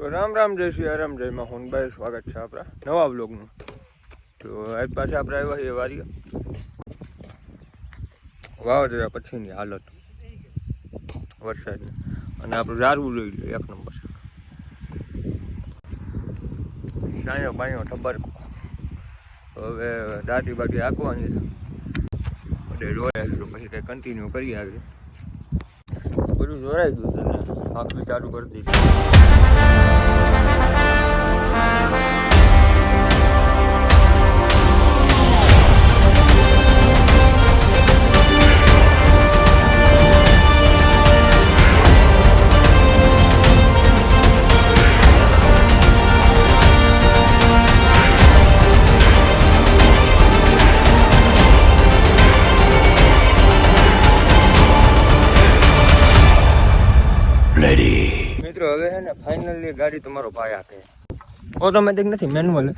તો રામ રામ જય શ્રી રામ જય માં હોનભાઈ સ્વાગત છે આપણા નવા બ્લોગનું તો આજ પાછા આપણે આવ્યા છીએ વારી વાવાઝોડા પછીની હાલત વરસાદની. અને આપણું ઝાડવું લઈ લઈએ એક નંબર. સાયો બાયો ટબરકો. હવે દાટી બાટી આંકવાની બધે જોયા છે પછી કંઈ કન્ટિન્યુ કરી આવી બધું જોડાઈ ગયું છે ને. આખું ચાલુ કરી દીધું. મિત્રો, હવે છે ને ફાઇનલી ગાડી તમારો ભાઈ આપે ઓટોમેટિક નથી મેન્યુઅલ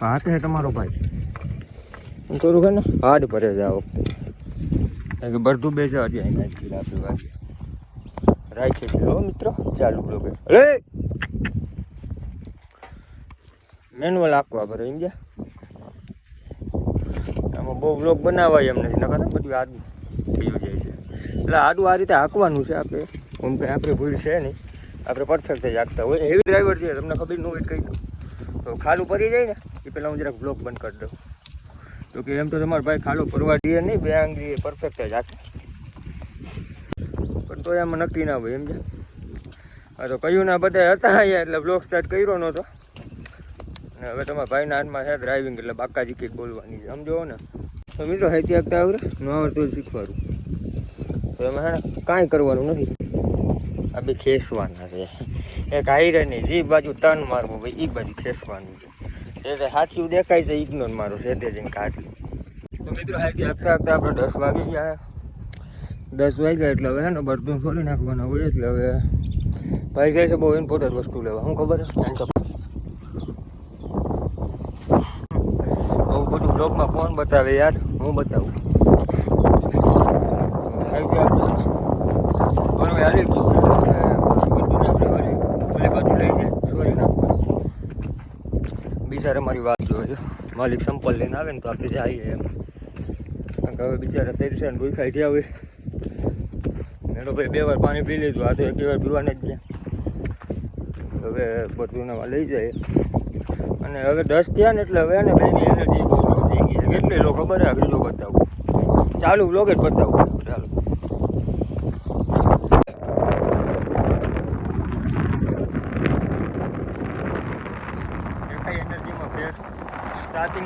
હાથે છે તમારો ભાઈ. હું થોડું છે ને હાર્ડ ભરે છે આ વખતે. કે બધું બેસે હજી અહીંના સ્કીલ આપણી વાત રાખીએ છીએ. હો, મિત્રો, ચાલુ બ્લોગે અરે મેન્યુઅલ આપવા ભરે એમ ગયા આમાં બહુ બ્લોગ બનાવાય એમ નથી, નકર બધું આડું થઈ જાય છે. એટલે આડું આ રીતે હાંકવાનું છે આપણે ઓમ કંઈ આપણે ભૂલ છે નહીં. આપણે પરફેક્ટ જ આગતા હોય. એવી ડ્રાઈવર છે, તમને ખબર ન હોય કહી તો ખાલું પડી જાય ને, એ પહેલાં હું જરાક બ્લોક બંધ કરી દઉં. તો કે એમ તો તમારો ભાઈ ખાલું ફરવા દે નહીં, બે આંગળી પરફેક્ટ જ હાકે પણ તો એમાં નક્કી ના હોય એમ છે હા, તો કયું ના બધા હતા અહીંયા, એટલે બ્લોક સ્ટાર્ટ કર્યો નહોતો. અને હવે તમારા ભાઈના હાથમાં છે ડ્રાઇવિંગ એટલે બાકાજી કંઈક બોલવાની છે. સમજો ને? તો મિત્રો હેતી આગતા આવડે? ન આવડતું હોય તો એમાં કાંઈ કરવાનું નથી. આ બી ખેંચવાના છે. એક નહીં જે બાજુ તન મારવું ભાઈ એ બાજુ ખેંચવાનું છે. એટલે સાચું દેખાય છે ઇગ્નોર મારું છે તે જઈને કાઢી તો મિત્રો હાઈથી આગતા આગતા આપણે દસ વાગી ગયા. દસ વાગ્યા એટલે હવે ને બરતું છોડી નાખવાના હોય એટલે હવે ભાઈ જાય છે બહુ ઇમ્પોર્ટન્ટ વસ્તુ લેવા. શું ખબર છે બહુ બધું બ્લોગમાં કોણ બતાવે યાર? હું બતાવું. હાલી ગયું હવે બસ બધું આપણે વળી ઓલી બાજુ લઈ જાય સોરી નાખવાનું બિચારા મારી વાત જોયો માલિક સંપલ લઈને આવે ને તો આપણે જઈએ એમ. કારણ કે હવે બિચારા તરસે ને ભૂખાઈ ગયા હોય. મેળો ભાઈ બે વાર પાણી પી લીધું, આ તો એક વાર પીવાને જ ગયા. હવે બધું નવા લઈ જાય. અને હવે દસ થયા ને એટલે હવે એને બેની એનર્જી બહુ થઈ ગઈ કેટલી લોકો ખબર આગળ લોકો બતાવું. ચાલુ બ્લોગ જ બતાવું ચાલો દેખાય એનર્જીમાં ફેર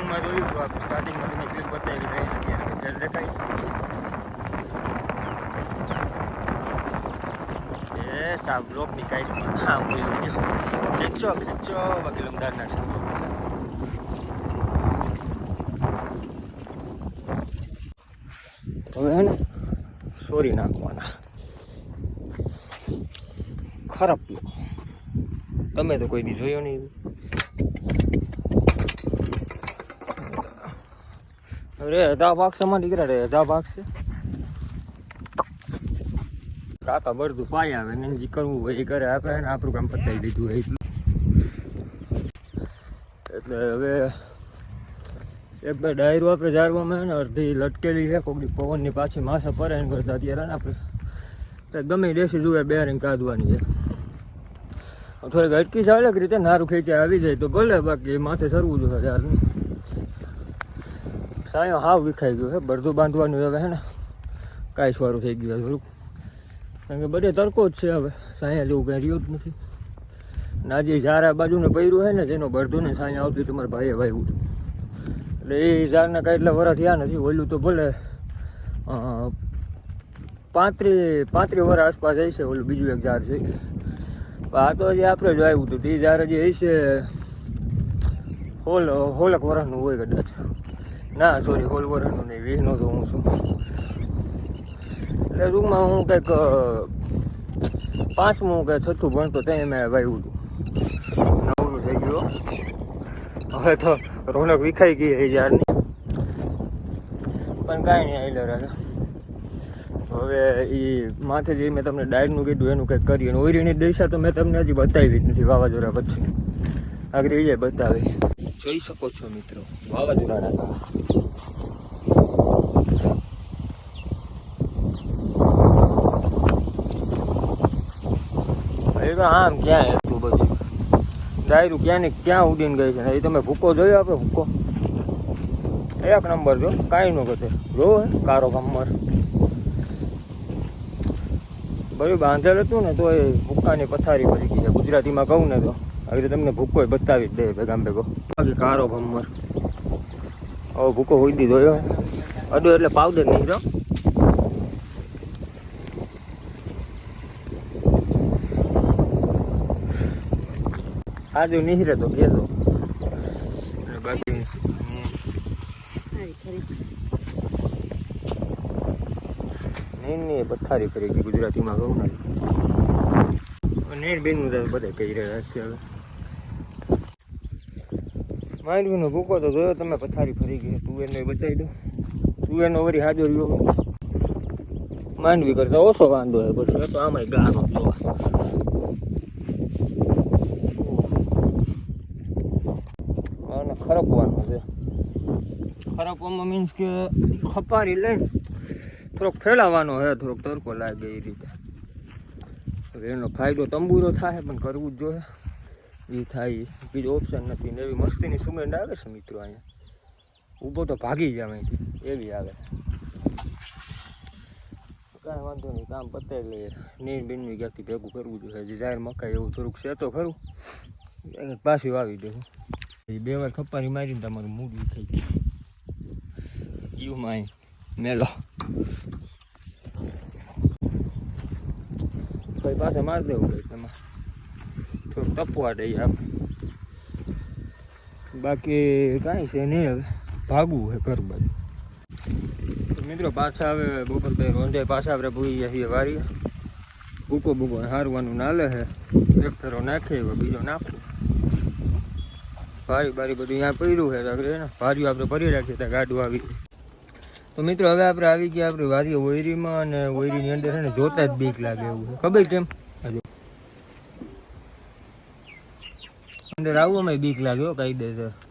સ્ટાર્ટિંગમાં જોયું હતું આપણે સ્ટાર્ટિંગમાં તમે ક્લિપ બતાવી રહી અત્યારે ફેર દેખાય એ સાહેબ બ્લોકની કાંઈ પણ હા બોલ્યો ગયો ખેંચો ખેંચો બાકી લમદાર નાખશે હવે હે ને સોરી નાખવાના ખરાબ લો તમે તો કોઈ દી જોયો નહીં દીકરા રે અધા ભાગ છે. કાકા બધું પાય આવે ને કરવું હોય એ કરે. આપણે ને આપણું કામ પતાવી દીધું એટલે. હવે એક બે ડાયરો આપણે જાળવામાં ને, અડધી લટકેલી છે. કોકડી પવનની પાછી માથે ને કરતા અત્યારે આપણે. ગમે દેશી જુએ બેરિંગ કાઢવાની છે. થોડીક અટકી ચાલે કે રીતે નારું ખેંચાય, આવી જાય તો ભલે, બાકી માથે સરવું જોઈએ સાયો હાવ વિખાઈ ગયું છે બરધું બાંધવાનું હવે હે ને, કાંઈ સારું થઈ ગયું થોડુંક. કારણ કે બધે તડકો જ છે હવે, સાયા જેવું કાંઈ રહ્યું જ નથી. નાજી આજે ઝારા બાજુને પહેર્યું છે ને, તેનો બરધું ને સાંઈ આવતી તમારા ભાઈએ ભાઈ હતું. એટલે એ ઝાડના કાંઈ એટલા વરા થયા નથી, ઓલું તો ભલે પાંત્રી પાંત્રી વરા આસપાસ હશે ઓલું બીજું એક ઝાડ છે. આ તો હજી આપણે જ આવ્યું હતું તે ઝાડ હજી હશે, હોલ, હોલક વરાનું હોય કદાચ. ના સોરી હોલ વરાનું નહીં, વીહનો તો હું છું. એટલે રૂમમાં હું કંઈક પાંચમું કે છઠ્ઠું ભણતો ત્યાં મેં વાવ્યું હતું. નવરું થઈ ગયું હવે તો રોનક વિખાઈ ગઈ એ યારની પણ કાંઈ નહીં આવી રહે હવે એ માથે જે મેં તમને ડાયરનું કીધું, એનું કંઈક કરીએ. ઓયરીની દિશા તો મેં તમને હજી બતાવી જ નથી, વાવાઝોડા પછી. આગળ એ બતાવે. જોઈ શકો છો મિત્રો. વાવાઝોડા. તો આમ ક્યાં હતું બધું? ડાયરું ક્યાં ને ક્યાં ઉડીને ગઈ છે? એ તમે ભૂકો જોયો આપણે ભૂકો? એક નંબર જો, કાંઈ નો કથે જોવો હે, કારો કમર બધું બાંધેલ હતું ને તો એ ભૂક્કાની પથારી પડી ગઈ છે. ગુજરાતીમાં કહું ને તો. આવી રીતે તમને ભૂકો બતાવી જ દે ભેગા ભેગો. બાકી કારો ભમર. હવે ભૂકો હોઈ દીધો અડો એટલે પાવડર નહીં રહ્યો. આજુ નીહરે તો કેજો બાકી હમ, નહીં નહીં પથારી કરી ગઈ ગુજરાતીમાં કહું ને. નેટ બેનનું તો બધા કહી રહ્યા છે હવે. માંડવીનો ભૂકો તો જોયો, તમે પથારી ફરી ગયો તુવેરનો બતાવી દો તુવેરનો વળી હાજો રહ્યો. માંડવી કરતા ઓછો વાંધો હોય પછી તો આમાં ગાનો જોવા અને ખરપવાનું છે. ખરપવામાં મીન્સ કે ખપારી લઈને થોડોક ફેલાવાનો હે થોડોક તડકો લાગે એ રીતે. હવે એનો ફાયદો તંબુરો થાય, પણ કરવું જ જોઈએ. એ થાય, બીજો ઓપ્શન નથી. ને એવી મસ્તીની સુગંધ આવે છે મિત્રો અહીંયા. ઊભો તો ભાગી જાય અહીંથી. એવી આવે. કાંઈ વાંધો નહીં, કામ પતાવી લઈએ. નીર બીનવી ક્યાંકથી ભેગું કરવું જોઈએ. હજી જાહેર મકાઈ એવું થોડુંક છે તો ખરું. પાછી વાવી દેવું બે વાર ખપ્પાની મારીને તમારું મૂડ થઈ ગયું. યુ માય મેલો. ભાઈ પાસે મારી દેવું ભાઈ તેમાં થોડુંક તપવા દઈએ આપણે બાકી કાંઈ છે નહીં હવે. ભાગવું છે ઘર બાજુ. મિત્રો પાછા હવે બપોર ભાઈ રોંધાઈ પાછા આપણે ભૂઈ જઈએ છીએ વારી ભૂકો ભૂકો હારવાનું નાલે છે. એક ફેરો હવે બીજો નાખું. ભારી બારી બધું અહીંયા પડ્યું છે આગળ ને આપણે ભરી રાખીએ ત્યાં ગાડું આવી. તો મિત્રો હવે આપણે આવી ગયા આપણે વારી ઓયરીમાં અને ઓયરીની અંદર છે ને જોતા જ બીક લાગે એવું છે. ખબર કેમ? આ આવું અમે બીક લાગ્યો કહી કાયદેસર